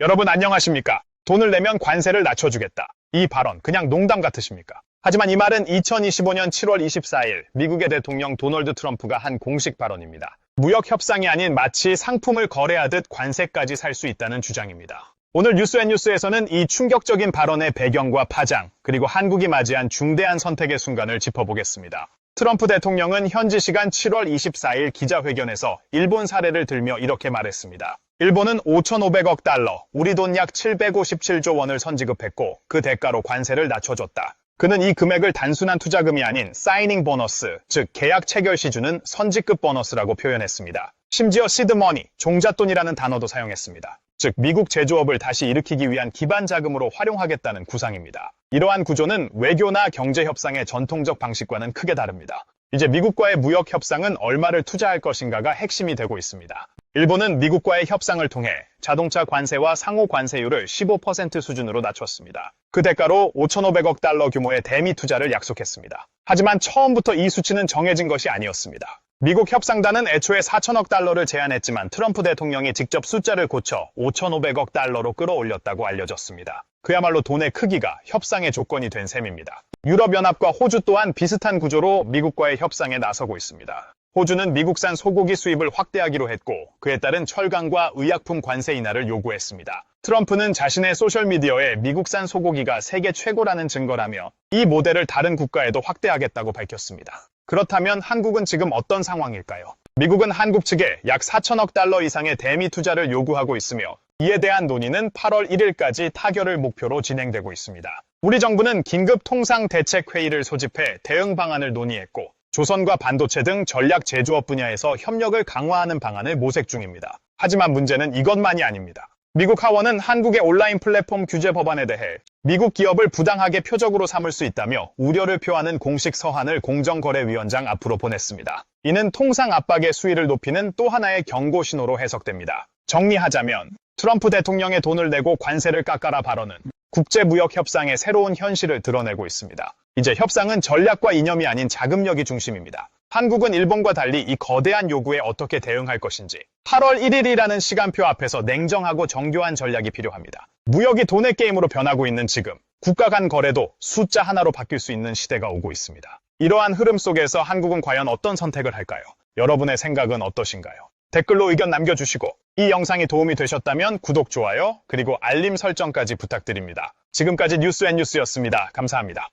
여러분 안녕하십니까? 돈을 내면 관세를 낮춰주겠다. 이 발언 그냥 농담 같으십니까? 하지만 이 말은 2025년 7월 24일 미국의 대통령 도널드 트럼프가 한 공식 발언입니다. 무역 협상이 아닌 마치 상품을 거래하듯 관세까지 살 수 있다는 주장입니다. 오늘 뉴스앤뉴스에서는 이 충격적인 발언의 배경과 파장, 그리고 한국이 맞이한 중대한 선택의 순간을 짚어보겠습니다. 트럼프 대통령은 현지 시간 7월 24일 기자회견에서 일본 사례를 들며 이렇게 말했습니다. 일본은 5,500억 달러, 우리 돈 약 757조 원을 선지급했고 그 대가로 관세를 낮춰줬다. 그는 이 금액을 단순한 투자금이 아닌 사이닝 보너스, 즉 계약 체결 시 주는 선지급 보너스라고 표현했습니다. 심지어 시드머니, 종잣돈이라는 단어도 사용했습니다. 즉 미국 제조업을 다시 일으키기 위한 기반 자금으로 활용하겠다는 구상입니다. 이러한 구조는 외교나 경제 협상의 전통적 방식과는 크게 다릅니다. 이제 미국과의 무역 협상은 얼마를 투자할 것인가가 핵심이 되고 있습니다. 일본은 미국과의 협상을 통해 자동차 관세와 상호 관세율을 15% 수준으로 낮췄습니다. 그 대가로 5,500억 달러 규모의 대미 투자를 약속했습니다. 하지만 처음부터 이 수치는 정해진 것이 아니었습니다. 미국 협상단은 애초에 4천억 달러를 제안했지만 트럼프 대통령이 직접 숫자를 고쳐 5,500억 달러로 끌어올렸다고 알려졌습니다. 그야말로 돈의 크기가 협상의 조건이 된 셈입니다. 유럽연합과 호주 또한 비슷한 구조로 미국과의 협상에 나서고 있습니다. 호주는 미국산 소고기 수입을 확대하기로 했고 그에 따른 철강과 의약품 관세 인하를 요구했습니다. 트럼프는 자신의 소셜미디어에 미국산 소고기가 세계 최고라는 증거라며 이 모델을 다른 국가에도 확대하겠다고 밝혔습니다. 그렇다면 한국은 지금 어떤 상황일까요? 미국은 한국 측에 약 4천억 달러 이상의 대미 투자를 요구하고 있으며 이에 대한 논의는 8월 1일까지 타결을 목표로 진행되고 있습니다. 우리 정부는 긴급 통상 대책 회의를 소집해 대응 방안을 논의했고 조선과 반도체 등 전략 제조업 분야에서 협력을 강화하는 방안을 모색 중입니다. 하지만 문제는 이것만이 아닙니다. 미국 하원은 한국의 온라인 플랫폼 규제 법안에 대해 미국 기업을 부당하게 표적으로 삼을 수 있다며 우려를 표하는 공식 서한을 공정거래위원장 앞으로 보냈습니다. 이는 통상 압박의 수위를 높이는 또 하나의 경고 신호로 해석됩니다. 정리하자면 트럼프 대통령의 돈을 내고 관세를 깎아라 발언은 국제무역 협상의 새로운 현실을 드러내고 있습니다. 이제 협상은 전략과 이념이 아닌 자금력이 중심입니다. 한국은 일본과 달리 이 거대한 요구에 어떻게 대응할 것인지 8월 1일이라는 시간표 앞에서 냉정하고 정교한 전략이 필요합니다. 무역이 돈의 게임으로 변하고 있는 지금 국가 간 거래도 숫자 하나로 바뀔 수 있는 시대가 오고 있습니다. 이러한 흐름 속에서 한국은 과연 어떤 선택을 할까요? 여러분의 생각은 어떠신가요? 댓글로 의견 남겨주시고 이 영상이 도움이 되셨다면 구독, 좋아요, 그리고 알림 설정까지 부탁드립니다. 지금까지 뉴스앤뉴스였습니다. 감사합니다.